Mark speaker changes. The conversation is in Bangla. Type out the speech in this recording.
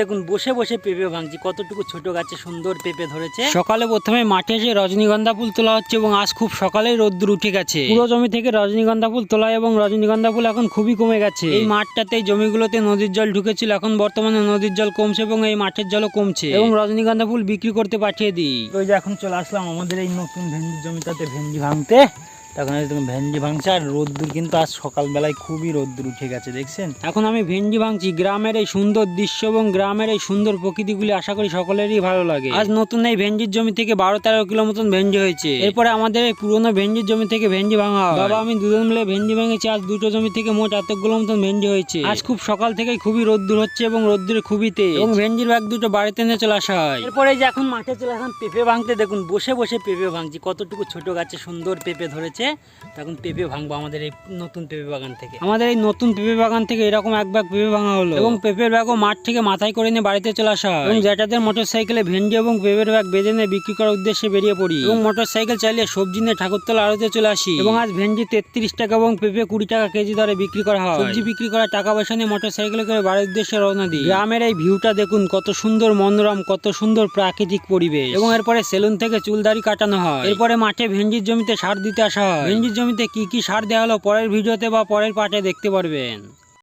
Speaker 1: দেখুন বসে বসে পেঁপে ভাঙছি। কতটুকু ছোট গাছে সুন্দর পেঁপে ধরেছে। সকালে প্রথমে মাঠে এসে রজনীগন্ধা ফুল তোলা হচ্ছে এবং আজ খুব সকালেই রোদ্দুর উঠে গেছে। পুরো জমি থেকে রজনীগন্ধা ফুল তোলা এবং রজনীগন্ধা ফুল এখন খুবই কমে গেছে। এই মাঠটাতে জমিগুলোতে নদীর জল ঢুকেছিল এখন বর্তমানে নদীর জল কমছে এবং এই মাঠের জলও কমছে। এবং রজনীগন্ধা ফুল বিক্রি করতে পাঠিয়ে দিই। ওই যে এখন চলে আসলাম আমাদের এই নতুন ভেন্ডির জমিটাতে ভেন্ডি ভাঙতে। তখন দেখুন ভেন্ডি ভাঙছে আর রোদ্দুর কিন্তু আজ সকালবেলায় খুবই রোদ্দুর উঠে গেছে দেখছেন? এখন আমি ভেন্ডি ভাঙছি গ্রামের এই সুন্দর দৃশ্য এবং গ্রামের এই সুন্দর প্রকৃতিগুলি আশা করি সকলেরই ভালো লাগে। আজ নতুন এই ভেন্ডির জমি থেকে বারো তেরো কিলো মতন ভেন্ডি হয়েছে। এরপরে আমাদের এই পুরোনো ভেন্ডির জমি থেকে ভেন্ডি ভাঙা হয়। বাবা আমি দুজন মিলে ভেন্ডি ভেঙেছি আজ দুটো জমি থেকে মোট এতগুলো মতন ভেন্ডি হয়েছে। আজ খুব সকাল থেকেই খুবই রোদ্দুর হচ্ছে এবং রোদ্দুর খুবই তেজ। এবং ভেন্ডির ব্যাগ দুটো বাড়িতে নিয়ে চলে আসা হয়। এরপরে এই যে এখন মাঠে চলে এখন পেঁপে ভাঙতে দেখুন বসে বসে পেঁপে ভাঙছি। কতটুকু ছোট গাছে সুন্দর পেঁপে ধরেছে। তখন পেঁপে ভাঙবো আমাদের এই নতুন পেঁপে বাগান থেকে। আমাদের এই নতুন পেঁপে বাগান থেকে এরকম এক ব্যাগ পেঁপে ভাঙা হলো। এবং পেঁপের ব্যাগও মাঠ থেকে মাথায় করে নিয়ে বাড়িতে চলে আসা। এবং জ্যাঠাদের মোটর সাইকেলে ভেন্ডি এবং পেঁপের ব্যাগ বেঁধে নিয়ে বিক্রি করার উদ্দেশ্যে বেরিয়ে পড়ি। এবং মোটর সাইকেল চালিয়ে সবজি নিয়ে ঠাকুরতলা আড়তে চলে আসি। এবং আজ ভেন্ডি তেত্রিশ টাকা এবং পেঁপে কুড়ি টাকা কেজি দরে বিক্রি করা হয়। সবজি বিক্রি করা টাকা পয়সা নিয়ে মোটর সাইকেলে করে বাড়ির উদ্দেশ্যে রওনা দিই। গ্রামের এই ভিউটা দেখুন, কত সুন্দর মনোরম, কত সুন্দর প্রাকৃতিক পরিবেশ। এবং এরপরে সেলুন থেকে চুলদারি কাটানো হয়। এরপরে মাঠে ভেন্ডির জমিতে সার দিতে আসা হয়। ভেন্ডির জমিতে কি কি সার দেওয়া হলো পরের ভিডিওতে বা পরের পার্টে দেখতে পারবেন।